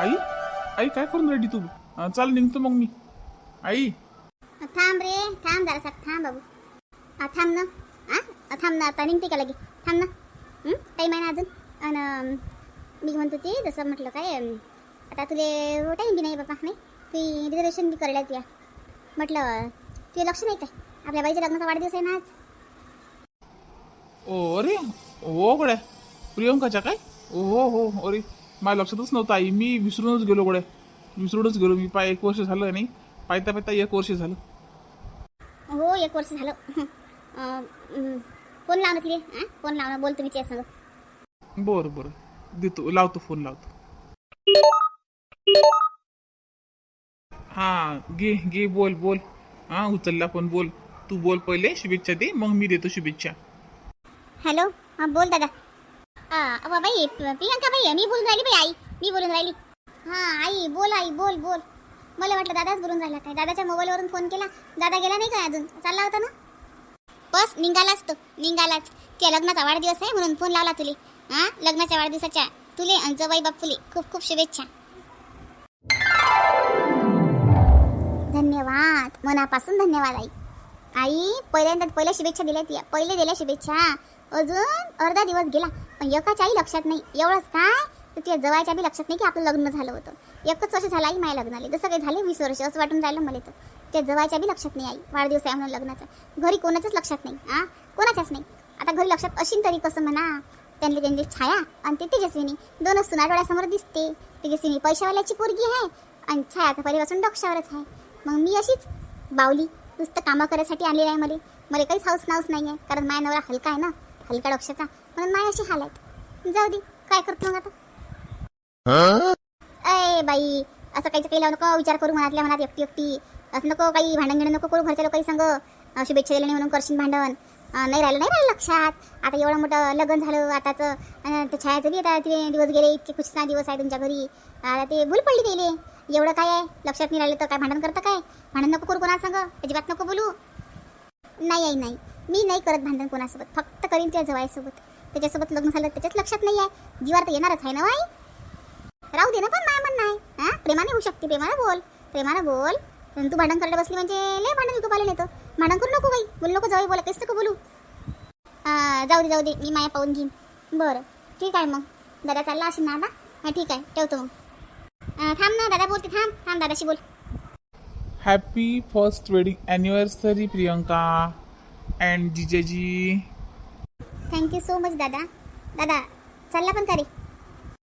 आई आई काय करून रेडी तू? चाल निघतो मग मी. आई. थांब रे थांब जरासा थांब बाबू. हा थांब ना. हा? थांब ना आता निघते का लगे? थांब ना. हं? टाईम आहे ना अजून? आणि मी म्हणत होती जसं म्हटलं काय अं, आता तुले टाईम बी नाही बाबा नाही? ती रिझर्वेशन बी करायला तुया म्हटलं तुझे लक्ष नाही काय? आपल्या बाईच्या लग्नाचा वाढदिवस आहे ना आज. ओ अरे हो गड्या. प्रियंकाच्या काय? ओ हो हो अरे. माझ्या लक्षातच नव्हतं आई. मी विसरूनच गेलो गड्या. विसरूनच गेलो. मी पाय एक वर्ष झालं नाही. पायता पायता एक वर्ष झालं. हो एक वर्ष झालं. फोन लावणं तिथे हां? फोन लावणं बोल तुम्ही सांग. बरं बरं. देतो. लावतो फोन लावतो. हा घे घे बोल बोल. हा उचलला पण बोल. तू बोल पहिले. शुभेच्छा दे. मग मी देतो शुभेच्छा. हॅलो? हां बोल दादा. बाई प- प्रियंका बाई मी बोलून राहिली बाई आई. मी बोलून राहिली. हां आई बोल आई बोल बोल. मला वाटलं दादाच बोलून राहिला काय. दादाच्या मोबाईलवरून फोन केला. दादा गेला नाही काय अजून? चालला होता ना? बस निघालाच तो. निघालाच त्या लग्नाचा वाढदिवस आहे म्हणून फोन लावला तुले. हां लग्नाच्या वाढदिवसाच्या तुले आणि जवाई बापूले खूप खूप शुभेच्छा. धन्यवाद. मनापासून धन्यवाद आई. आई पहिल्यांदा पहिल्या शुभेच्छा दिल्या ती पहिले दिल्या शुभेच्छा. अजून अर्धा दिवस गेला. एकाच्याही लक्षात नाही. एवढंच काय? तर तुझ्या जवळच्या बी लक्षात नाही की आपलं लग्न झालं होतं. एकच वर्ष झालं आई माझ्या लग्नाला जसं काही झाले वीस वर्ष असं वाटून राहिलं मला तर त्या जवळच्या बी लक्षात नाही आई. वाढदिवस आहे म्हणून लग्नाचा. घरी कोणाच्याच लक्षात नाही. हां कोणाच्याच नाही. आता घरी लक्षात अशीन तरी कसं म्हणा? त्यांनी त्यांची छाया आणि ते तेजस्विनी. दोनच सुना डोळ्यासमोर दिसते. तेजस्विनी पैशावाल्याची पोरगी आहे आणि छाया तर पहिल्यापासून डोक्षावरच आहे. मग मी अशीच बावली. नुसतं कामं करायसाठी आलेली आहे मला. मला काहीच हाऊस नाऊस नाही आहे कारण माझ्या नवरा हलका आहे ना. हलका डोक्षाचा म्हणून माझी अशी हाल आहेत. जाऊ दे काय करतो मग आता? अय बाई असं काहीच काही लावू नको विचार करू मनातल्या मनात एकटी एकटी. असं नको काही भांडण घेणं नको करू घरच्या लोकांनी सांग. शुभेच्छा दिल्या नाही म्हणून करशील भांडण. नाही राहिलं नाही राहिलं लक्षात. आता एवढं मोठं लग्न झालं आताच. ते छायाचं बी आता ते दिवस गेले इतके खुशसा दिवस आहे तुमच्या घरी. आता ते भूल पडली गेले एवढं काय आहे? लक्षात नाही राहिलं तर काय भांडण करतं काय? भांडण नको करू कोणा सांग. अजिबात नको बोलू. नाही आई नाही. मी नाही करत भांडण कोणासोबत. फक्त करीन त्या जवाईसोबत त्याच्यासोबत लग्न झालं त्याच्याच लक्षात नाही आहे जीवार तर येणारच आहे ना बाई? राहू दे ना पण माय म्हणणं आहे. हा? प्रेमाने होऊ शकते प्रेमाने बोल. प्रेमाने बोल. पण तू भांडण करायला बसली म्हणजे लय भांडण विकू पाहिलं तर. भांडण करू नको बाई. बोल नको जाऊ बोला कसं नको बोलू. जाऊ दे जाऊ दे. मी माया पाहून घेईन. बरं. ठीक आहे मग. दादा चालला असेल ना आता? हां ठीक आहे. ठेवतो मग. थांब ना दादा बोलते. थांब थांब दादाशी बोल. Happy first wedding anniversary Priyanka. And जिजेजी thank you so much दादा दादा चालला पण का रे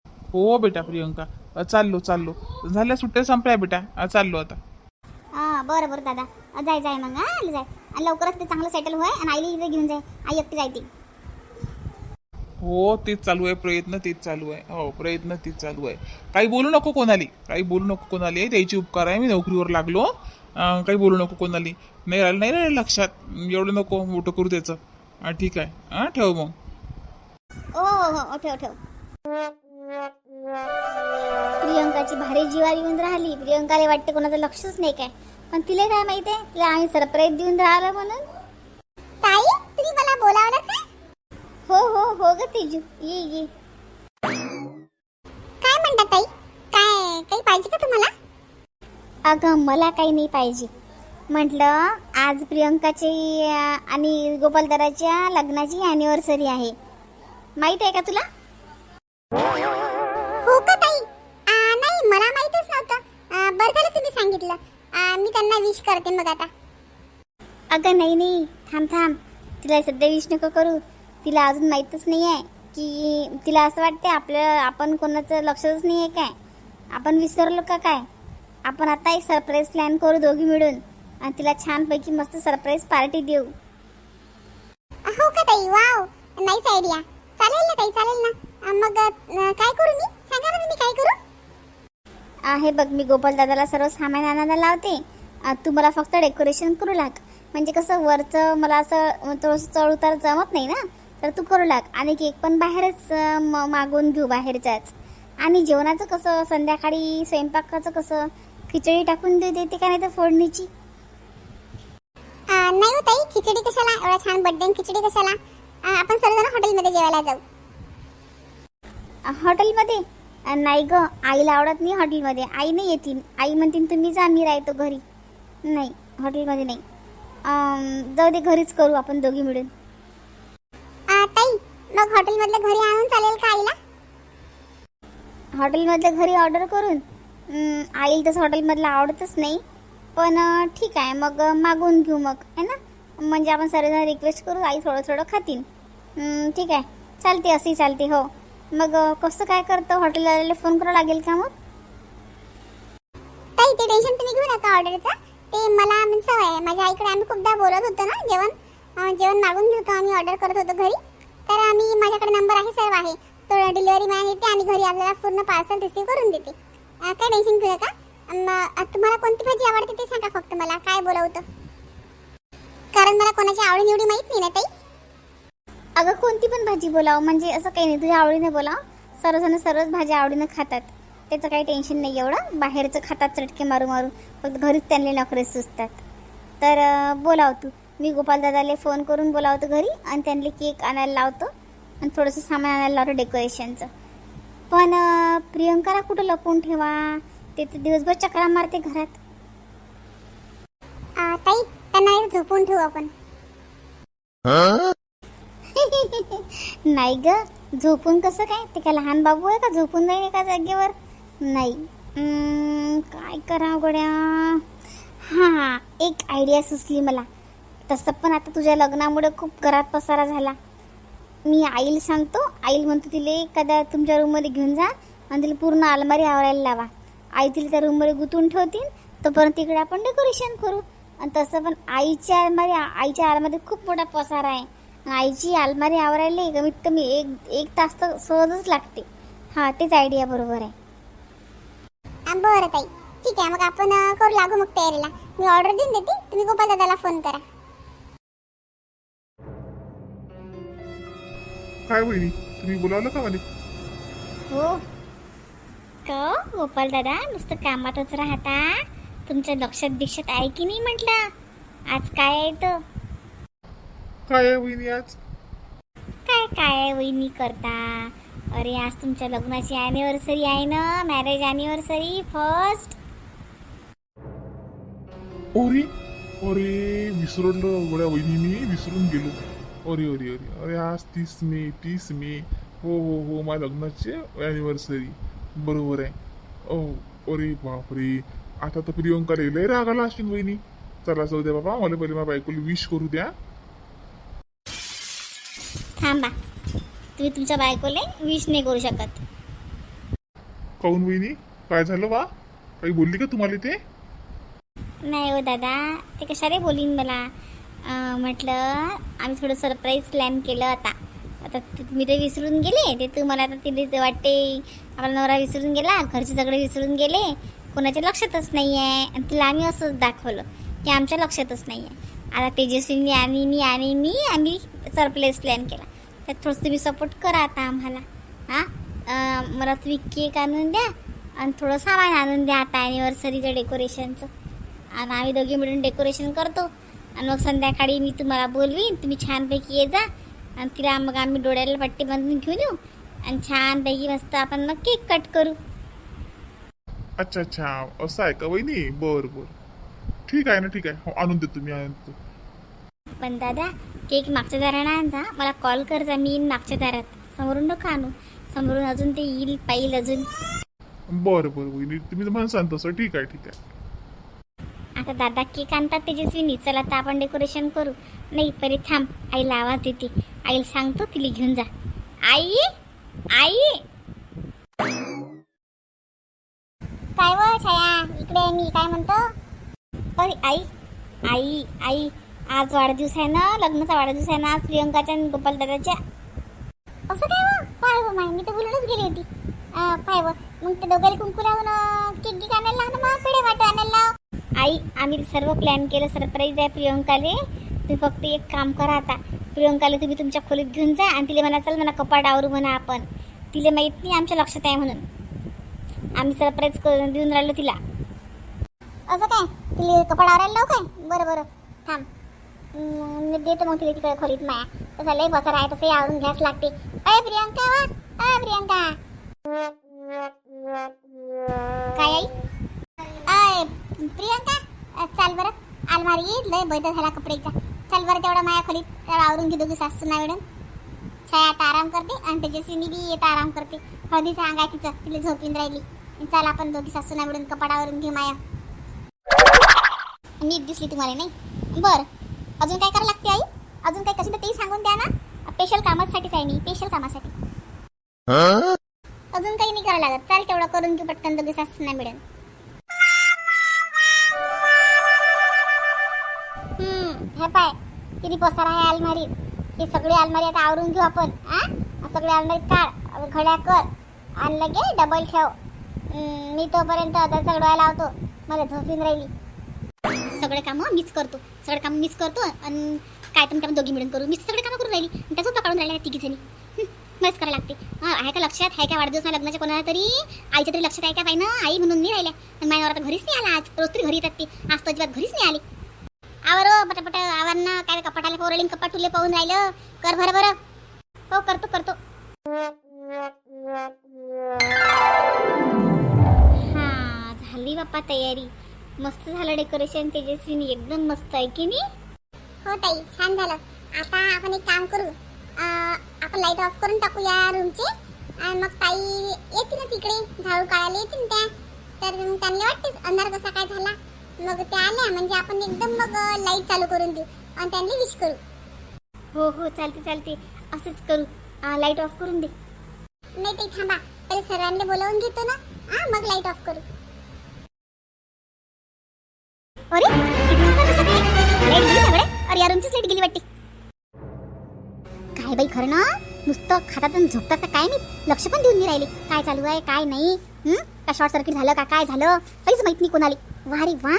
हो बेटा प्रियंका. अ, चाललो चाललो. झाल्या सुट्ट्या संपल्या बेटा. अ, चाललो आता. हां बरं बरं दादा. अं, जाय जाय मग हां जाय. आणि लवकरच ते चांगलं सेटल होय आणि आईला इकडे घेऊन जाय. आई एकटी जायते. हो तेच चालू आहे. प्रयत्न तेच चालू आहे. हो प्रयत्न तेच चालू आहे. काही बोलू नको कोणाली. काही बोलू नको कोणाली. त्याची उपकार आहे. मी नोकरीवर लागलो. अं, काही बोलू नको कोणाली. नाही राहिलं नाही राहिलं लक्षात. एवढं नको मोठं करू त्याचं. हां ठीक आहे. हां ठेव मग. ओ हो हो हो ठेव ठेव. प्रियंकाची भारी जिवारी येऊन राहिली. प्रियंकाला वाटते कोणाचं लक्षच नाही काय. पण तिला काय माहितीये तिला आम्ही सरप्राईज देऊन राहिलो म्हणून. ताई तुम्ही मला बोलावलं का? हो हो हो ग तेजू. ये ये. काय म्हणता ताई? काय काही पाहिजे का तुम्हाला? अगं मला काही नाही पाहिजे. म्हटलं आज प्रियंकाची आणि गोपालदाराच्या लग्नाची अॅनिव्हर्सरी आहे. माहीत आहे का तुला? हो का ताई? नाही मला माहितच नव्हतं. बरं झालं तुम्ही सांगितलं. मी त्यांना विश करते मग आता. अगं नाही नाही. थांब थांब. तिला सध्या विश नको करू. तिला अजून माहीतच नाही आहे की तिला असं वाटते आपलं आपण कोणाचं लक्षच नाही आहे काय. आपण विसरलो का काय? आपण आता एक सरप्राईज प्लॅन करू दोघी मिळून. आणि तिला छानपैकी मस्त सरप्राईज पार्टी देऊ. हो का ताई? वाव नाईस आयडिया चालेल ना ताई चालेल ना. मग काय करू मी? सांगा ना तुम्ही काय करू? आहे बघ मी गोपाल दादाला सर्व सामान आणायला लावते. तू मला फक्त डेकोरेशन करू लाग. म्हणजे कसं वरचं मला असं थोडंसं चढ उतार जमत नाही ना? तर तू करू लाग. आणि केक पण बाहेरच मागून म- घेऊ बाहेरच्याच. आणि जेवणाचं कसं संध्याकाळी स्वयंपाकाचं कसं खिचडी टाकून देऊ देते का नाही तर फोडणीची? नाही ताई. खिचडी कशाला? एवढा छान बर्थडे खिचडी कशाला? आपण सर्वजण हॉटेलमध्ये जेवायला जाऊ. हॉटेलमध्ये? नाही ग. आईला आवडत नाही हॉटेलमध्ये. आई नाही येतील आई म्हणतील तुम्ही जा मी राहतो घरी. नाही हॉटेलमध्ये नाही. जाऊ दे घरीच करू आपण दोघी मिळून. ताई मग हॉटेलमधल्या घरी आणून चालेल का आईला? हॉटेलमधल्या घरी ऑर्डर करून? आईला तसं हॉटेलमधलं आवडतच नाही. पण ठीक आहे. मग मागून घेऊ मग है ना? म्हणजे आपण सर्वजण रिक्वेस्ट करू आई थोडं थोडं खातील ठीक आहे. चालते अशी चालते हो. मग कसं काय करतं? हॉटेलवाल्याला फोन करावं लागेल का मग? ताई ते टेन्शन तुम्ही घेऊ नका ऑर्डरचं ते मला म्हणजे सवय आहे. माझ्या आईकडे आम्ही खूपदा बोलत होतो ना जेवण. जेवण मागून घेतो आम्ही ऑर्डर करत होतो घरी. तर आम्ही माझ्याकडे नंबर आहे सर्व आहे. तो डिलिव्हरी मॅन येते आणि घरी आपल्याला पूर्ण पार्सल रिसीव्ह करून देते. काय टेन्शन घेऊ नका. तुम्हाला कोणती भाजी आवडते ते सांगा फक्त मला. काय बोलावतं? कारण मला कोणाची आवडी निवडी माहीत नाही ना ताई? अगं कोणती पण भाजी बोलाव. म्हणजे असं काही नाही तुझ्या आवडीने बोलाव. सर्वजण सर्वच भाज्या आवडीनं खातात. त्याचं काही टेन्शन नाही एवढं. बाहेरचं खातात चटके मारू मारू. फक्त घरीच त्यांना नोकरी सुचतात तर बोलाव तू. मी गोपालदादाला फोन करून बोलावतो घरी आणि त्यांना केक आणायला लावतो आणि थोडंसं सामान आणायला लावतो डेकोरेशनचं पण प्रियंकाला कुठं लपवून ठेवा? ते तर दिवसभर चक्रा मारते घरात. ताई त्यांना झोपून ठेवू आपण. नाही ग झोपून कसं काय? ते काय लहान बाबू आहे का? झोपून जाईल एका जागेवर? नाही. काय करावं गड्या? हां एक आयडिया सुचली मला. तसं पण आता तुझ्या लग्नामुळे खूप घरात पसारा झाला. मी आईला सांगतो आईला म्हणतो तिला एखाद्या तुमच्या रूममध्ये घेऊन जा आणि तिला पूर्ण अलमारी आवरायला लावा. आई तिला त्या रूममध्ये गुंतवून ठेवतील तोपर्यंत तिकडे आपण डेकोरेशन करू. आणि तसं पण आईच्या अलमारी आईच्या अलमारीत खूप मोठा पसारा आहे. आईची अलमारी आवरायला कमीत कमी एक एक तास तर सहजच लागते. हां तेच आयडिया बरोबर आहे. बरं ताई. ठीक आहे मग आपण करू लागू मग तयारीला. मी ऑर्डर देऊन देते. तुम्ही गोपाल दादाला फोन करा. काय वहिनी तुम्ही बोलावलं का मला? हो. गोपाल दादा नुसतं कामातच राहता. तुमच्या लक्षात दिक्षात आहे की नाही म्हटलं? आज काय आहे तर काय आहे वहिनी आज? काय काय आहे वहिनी करता? अरे आज तुमच्या लग्नाची अॅनिव्हर्सरी आहे ना? मॅरेज अॅनिव्हर्सरी फर्स्ट अरे अरे विसरलो गोड्या वहिनी मी विसरून गेलो. अरे अरे अरे अरे आज तीस मे तीस मे. हो हो हो माझ्या लग्नाची ॲनिव्हर्सरी बरोबर आहे. ओ अरे बापरे. आता तर प्रियंकाला लय राग आला असेल वहिनी. चला जाऊ द्या बाबा. मला पहिले माझ्या बायकोला विश करू द्या. थांबा. तुम्ही तुमच्या बायकोले विश नाही करू शकत. काऊन वहिनी? काय झालं वा काही बोलली का तुम्हाला ते? नाही हो दादा. ते कशाला बोलीन मला? अं, म्हटलं आम्ही थोडं सरप्राईज प्लॅन केलं आता. आता मी तुम्ही ते विसरून गेले. ते तुम्हाला आता तिथे वाटते आपला नवरा विसरून गेला घरचे सगळे विसरून गेले. कोणाच्या लक्षातच नाही आहे आणि तिला आम्ही असंच दाखवलं की आमच्या लक्षातच नाही आहे आता तेजस्वीनी आणि मी आणि मी आम्ही सरप्लेस प्लॅन केला. त्यात थोडंसं तुम्ही सपोर्ट करा आता आम्हाला. हां? मला तुम्ही केक आणून द्या आणि थोडं सामान आणून द्या आता ॲनिव्हर्सरीचं डेकोरेशनचं आणि आम्ही दोघी मिळून डेकोरेशन करतो. आणि मग संध्याकाळी मी तुम्हाला बोलवीन. तुम्ही छानपैकी ये जा. आणि तिला मग आम्ही डोळ्याला पट्टी बांधून घेऊन येऊ आणि छानपैकी मस्त आपण मग केक कट करू. अच्छा अच्छा. असं आहे का वहिनी? बर बर. ठीक आहे ना ठीक आहे. हो आणून देतो मी आणून देतो. पण दादा केक मागच्या दारानं आणजा मला कॉल कर जा मी येईन मागच्या दारात. समोरून नको आणू. समोरून अजून ते येईल पाहिल अजून. बरं बरं वहिनी. तुम्ही म्हणसान तसं. ठीक आहे ठीक आहे. आता दादा केक आणतात तेजस्विनी. चला तर आपण डेकोरेशन करू. नाही परी थांब. आईला आवाज देते. आईला सांगतो तिला घेऊन जा. आई आई. काय व छाया? इकडे मी काय म्हणतो? अरे आई आई आई. आज वाढदिवस आहे ना? लग्नाचा वाढदिवस आहे ना? आज प्रियंकाच्या आणि गोपाल दादाच्या. असं काय व? पाय व माय मी तर बोलूनच गेली होती. पाय व. मग ते दोघांना कुंकू लावून केक गिक आणायला लाव ना मग पेढे वाटू आणायला लाव. आई आम्ही सर्व प्लॅन केलं सरप्राईज आहे प्रियंकाले. तुम्ही फक्त एक काम करा आता. प्रियंकाला तुम्ही तुमच्या खोलीत घेऊन जा आणि तिला म्हणा चल म्हणा कपाट आवरू म्हणा आपण. तिला माहीत नाही आमच्या लक्षात आहे म्हणून. आम्ही सरप्राईज करून देऊन राहिलो तिला. असं काय? तिला कपाट आवरायला लावू काय? बरं बरं. थांब. मी देतो मग तिला तिकडे खोलीत माया. तसं लय बसर आहे तसंही आवरून घ्यास लागते. अय प्रियंका वा. अय प्रियंका. काय आई? प्रियंका चाल बरं. अलमारी लय बैद झाला कपड्याचा चल बरं तेवढा माया खोलीत. आवरून घे दोघी सासू ना मॅडम छाया आता आराम करते आणि त्याच्याशी मी बी येता आराम करते. हळदीचं अंग तिचं तिला झोपून राहिली. चल आपण दोघी सासू ना मिळून कपाडावरून घे माया. नीट दिसली तुम्हाला नाही? बरं. अजून काय करावं लागते आई? अजून काय कशी तर तेही सांगून द्या ना. स्पेशल कामासाठीच आहे मी स्पेशल कामासाठी. अजून काही नाही करावं लागत. चाल तेवढं करून घेऊ पटकन दोघी सासूंना मिळेल हम्म हे पाय किती पसार आहे अलमारीत? ही सगळी अलमारी आता आवरून घेऊ आपण आ सगळी अलमारीत काढ घड्या कर. आणि लगे डबल ठेव. मी तोपर्यंत आता चढवायला लावतो. मला झोपून राहिली. सगळे कामं मीच करतो. सगळे कामं मीच करतो आणि काय तर दोघी मिळून करू. मी सगळे कामं करून राहिली. आणि त्याच पकडून राहिल्या तिघी जणी मस्त करायला लागते. हा आहे का लक्षात? आहे का वाढदिवस माझ्या लग्नाच्या कोणाला तरी? आईच्या तरी लक्षात आहे का पाहिजे आई म्हणून मी राहिल्या. आणि माझ्या आता घरीच नाही आला आज. रोज तरी घरी येतात ते. आज तर अजिबात घरीच नाही आली. आवर हो, पटापट आवर ना. काय कपाटाला पोरलिंग कपाट तुले पाहून राहिलं? कर भर बरं. हो करतो करतो. हा झाली बाप्पा तयारी. मस्त झालं डेकोरेशन तेजस्वीनी एकदम मस्त आहे की नाही? हो ताई छान झालं. आता आपण एक काम करू. आपण लाइट ऑफ करून टाकू या रूमचे आणि मग ताई येतील ना तिकडे. झाडू काढायला येतील त्या. तर मग त्यांना वाटतेच अंधार कसा काय झाला. मग त्या आल्या म्हणजे आपण एकदम मग लाइट चालू करून देऊ. आणि त्यांना विश करू. हो हो चालते चालते. असंच करू. लाइट ऑफ करून दे. नाही ते थांबा. पहिले सर्वांना बोलावून घेतो ना. हा मग लाइट ऑफ करू. अरे लाइट गेली सगळे अरे या रूमचीच लाइट गेली वाटते. काय बाई खरं ना? नुसतं खातात आणि झोपतात का काय नाही लक्ष पण देऊन नाही राहिले. काय चालू आहे काय नाही? का शॉर्ट सर्किट झालं का काय झालं? काहीच माहीत नाही कोणाला. वा? रे वा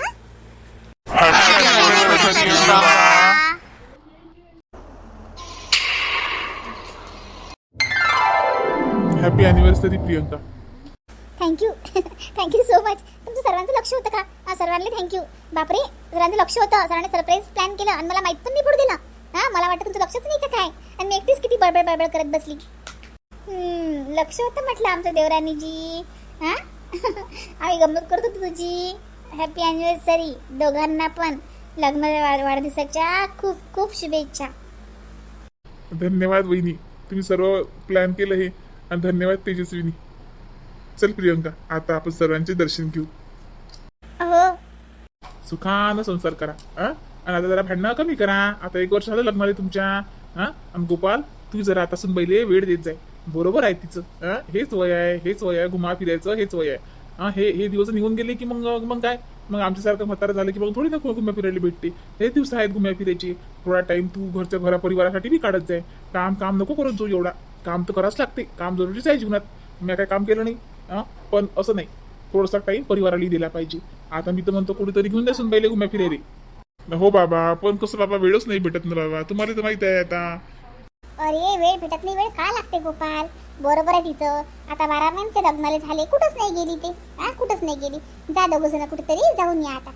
happy anniversary Priyanka thank you thank you so much तुमचं सर्वांचं लक्ष होतं का? हा सर्वांना थँक्यू बापरे सर्वांचं लक्ष होतं. सर्वांनी सरप्राईज प्लॅन केलं आणि मला माहीत पण नाही पडू दिलं हा मला वाटतं तुमचं लक्षच नाही का काय? आणि मी एकटीच किती बडबड बडबड करत बसली. हम्म, लक्ष होतं म्हटलं आमचं देवरानीजी हा? आम्ही गंमत करत होतो तुझी. हॅपी अॅनिव्हर्सरी दोघांना पण लग्न वाढ- वाढदिवसाच्या खूप खूप शुभेच्छा. धन्यवाद वहिनी. तुम्ही सर्व प्लॅन केलं हे. आणि धन्यवाद तेजस्विनी. चल प्रियंका आता आपण सर्वांचे दर्शन घेऊ. हो. सुखानं संसार करा हा? आणि आता जरा भांडणं कमी करा. आता एक वर्ष झालं लग्नाला तुमच्या हा आणि गोपाल तू जरा आता सुनबाईले वेळ देत जाय. बरोबर आहे तिचं हा? हेच वय आहे हेच वय आहे घुमा फिरायचं हेच वय आहे. हा हे हे दिवस निघून गेले की मग मग काय? मग आमच्यासारखं म्हातारा झालं की मग थोडी ना घुम्या फिरायला भेटते? हे दिवस आहेत घुम्या फिरायचे. थोडा टाइम तू घरच्या घरा परिवारासाठी बी काढत जाय. काम काम नको करत जाऊ एवढा. काम तर करावंच लागते. काम जरुरीच आहे जीवनात. मी काय काम केलं नाही हा? पण असं नाही. थोडासा टाइम परिवाराला दिला पाहिजे. आता मी तर म्हणतो कुठेतरी घेऊन द्या पहिले घुम्या फिरायला. हो बाबा पण कसं बाबा वेळच नाही भेटत ना बाबा. तुम्हाला तर माहीत आहे आता. अरे वेळ भेटत नाही. वेळ का लागते गोपाल? बरोबर आहे तिचं. आता बारा महिन्याचे लग्नाला झाले कुठंच नाही गेली ते. हा कुठंच नाही गेली. जा दोघ जण कुठेतरी जाऊन या आता.